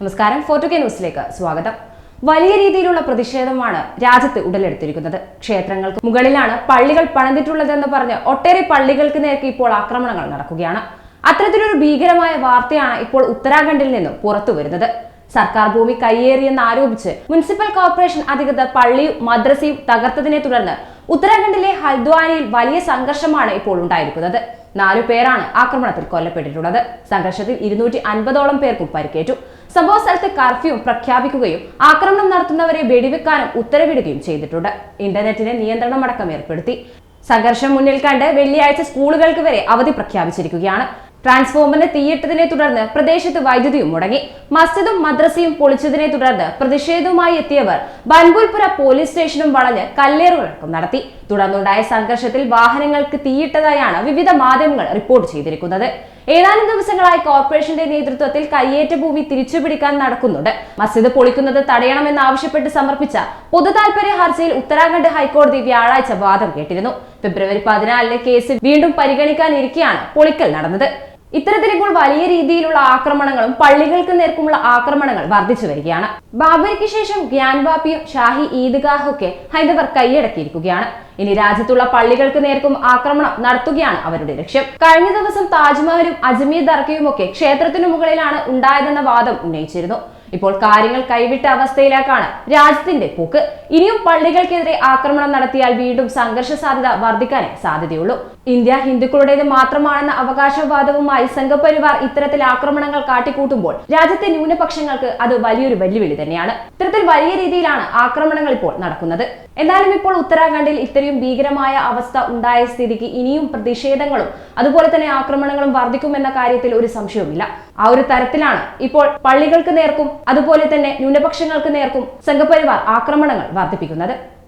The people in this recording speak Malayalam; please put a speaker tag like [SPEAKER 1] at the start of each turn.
[SPEAKER 1] നമസ്കാരം. ഫോർട്ടു കെ ന്യൂസിലേക്ക് സ്വാഗതം. വലിയ രീതിയിലുള്ള പ്രതിഷേധമാണ് രാജ്യത്ത് ഉടലെടുത്തിരിക്കുന്നത്. ക്ഷേത്രങ്ങൾക്ക് മുകളിലാണ് പള്ളികൾ പണിതിട്ടുള്ളതെന്ന് പറഞ്ഞ് ഒട്ടേറെ പള്ളികൾക്ക് നേരെ ഇപ്പോൾ ആക്രമണങ്ങൾ നടക്കുകയാണ്. അത്തരത്തിലൊരു ഭീകരമായ വാർത്തയാണ് ഇപ്പോൾ ഉത്തരാഖണ്ഡിൽ നിന്നും പുറത്തു വരുന്നത്. സർക്കാർ ഭൂമി കയ്യേറിയെന്ന് ആരോപിച്ച് മുനിസിപ്പൽ കോർപ്പറേഷൻ അധികൃതർ പള്ളിയും മദ്രസയും തകർത്തതിനെ തുടർന്ന് ഉത്തരാഖണ്ഡിലെ ഹൽദ്വാനിയിൽ വലിയ സംഘർഷമാണ് ഇപ്പോൾ ഉണ്ടായിരിക്കുന്നത്. നാലു പേരാണ് ആക്രമണത്തിൽ കൊല്ലപ്പെട്ടിട്ടുള്ളത്. സംഘർഷത്തിൽ ഇരുന്നൂറ്റി അൻപതോളം പേർക്കും പരിക്കേറ്റു. സംഭവ സ്ഥലത്ത് കർഫ്യൂ പ്രഖ്യാപിക്കുകയും ആക്രമണം നടത്തുന്നവരെ വെടിവെക്കാനും ഉത്തരവിടുകയും ചെയ്തിട്ടുണ്ട്. ഇന്റർനെറ്റിന് നിയന്ത്രണമടക്കം ഏർപ്പെടുത്തി. സംഘർഷം മുന്നിൽ കണ്ട് വെള്ളിയാഴ്ച സ്കൂളുകൾക്ക് വരെ അവധി പ്രഖ്യാപിച്ചിരിക്കുകയാണ്. ട്രാൻസ്ഫോമറിന് തീയിട്ടതിനെ തുടർന്ന് പ്രദേശത്ത് വൈദ്യുതിയും മുടങ്ങി. മസ്ജിദും മദ്രസയും പൊളിച്ചതിനെ തുടർന്ന് പ്രതിഷേധവുമായി എത്തിയവർ ബൻപുൽപുര പോലീസ് സ്റ്റേഷനും വളഞ്ഞ് കല്ലേറുകളടക്കം നടത്തി. തുടർന്നുണ്ടായ സംഘർഷത്തിൽ വാഹനങ്ങൾക്ക് തീയിട്ടതായാണ് വിവിധ മാധ്യമങ്ങൾ റിപ്പോർട്ട് ചെയ്തിരിക്കുന്നത്. ഏതാനും ദിവസങ്ങളായി കോർപ്പറേഷന്റെ നേതൃത്വത്തിൽ കയ്യേറ്റ ഭൂമി തിരിച്ചുപിടിക്കാൻ നടക്കുന്നുണ്ട്. മസ്ജിദ് പൊളിക്കുന്നത് തടയണമെന്നാവശ്യപ്പെട്ട് സമർപ്പിച്ച പൊതു താൽപര്യ ഹർജിയിൽ ഉത്തരാഖണ്ഡ് ഹൈക്കോടതി വ്യാഴാഴ്ച വാദം കേട്ടിരുന്നു. ഫെബ്രുവരി പതിനാലിന് കേസ് വീണ്ടും പരിഗണിക്കാനിരിക്കെയാണ് പൊളിക്കൽ നടന്നത്. ഇത്തരത്തിൽ ഇപ്പോൾ വലിയ രീതിയിലുള്ള ആക്രമണങ്ങളും പള്ളികൾക്ക് നേർക്കുമുള്ള ആക്രമണങ്ങൾ വർദ്ധിച്ചു വരികയാണ്. ബാബരിക്ക് ശേഷം ഗ്യാൻവാപ്പിയും ഷാഹി ഈദ്ഗാഹും ഒക്കെ ഹൈദവർ കൈയടക്കിയിരിക്കുകയാണ്. ഇനി രാജ്യത്തുള്ള പള്ളികൾക്ക് നേർക്കും ആക്രമണം നടത്തുകയാണ് അവരുടെ ലക്ഷ്യം. കഴിഞ്ഞ ദിവസം താജ്മഹലും അജ്മീർ ദർഗയും ഒക്കെ ക്ഷേത്രത്തിനു മുകളിലാണ് ഉണ്ടായതെന്ന വാദം ഉന്നയിച്ചിരുന്നു. ഇപ്പോൾ കാര്യങ്ങൾ കൈവിട്ട അവസ്ഥയിലേക്കാണ് രാജ്യത്തിന്റെ പോക്ക്. ഇനിയും പള്ളികൾക്കെതിരെ ആക്രമണം നടത്തിയാൽ വീണ്ടും സംഘർഷ സാധ്യത വർദ്ധിക്കാനേ സാധ്യതയുള്ളൂ. ഇന്ത്യ ഹിന്ദുക്കളുടേത് മാത്രമാണെന്ന അവകാശവാദവുമായി സംഘപരിവാർ ഇത്തരത്തിൽ ആക്രമണങ്ങൾ കാട്ടിക്കൂട്ടുമ്പോൾ രാജ്യത്തെ ന്യൂനപക്ഷങ്ങൾക്ക് അത് വലിയൊരു വെല്ലുവിളി തന്നെയാണ്. ഇത്തരത്തിൽ വലിയ രീതിയിലാണ് ആക്രമണങ്ങൾ ഇപ്പോൾ നടക്കുന്നത്. എന്നാലും ഇപ്പോൾ ഉത്തരാഖണ്ഡിൽ ഇത്രയും ഭീകരമായ അവസ്ഥ ഉണ്ടായ സ്ഥിതിക്ക് ഇനിയും പ്രതിഷേധങ്ങളും അതുപോലെ തന്നെ ആക്രമണങ്ങളും വർദ്ധിക്കുമെന്ന കാര്യത്തിൽ ഒരു സംശയവുമില്ല. ആ ഒരു തരത്തിലാണ് ഇപ്പോൾ പള്ളികൾക്ക് നേർക്കും അതുപോലെ തന്നെ ന്യൂനപക്ഷങ്ങൾക്ക് നേർക്കും സംഘപരിവാർ ആക്രമണങ്ങൾ വർദ്ധിപ്പിക്കുന്നത്.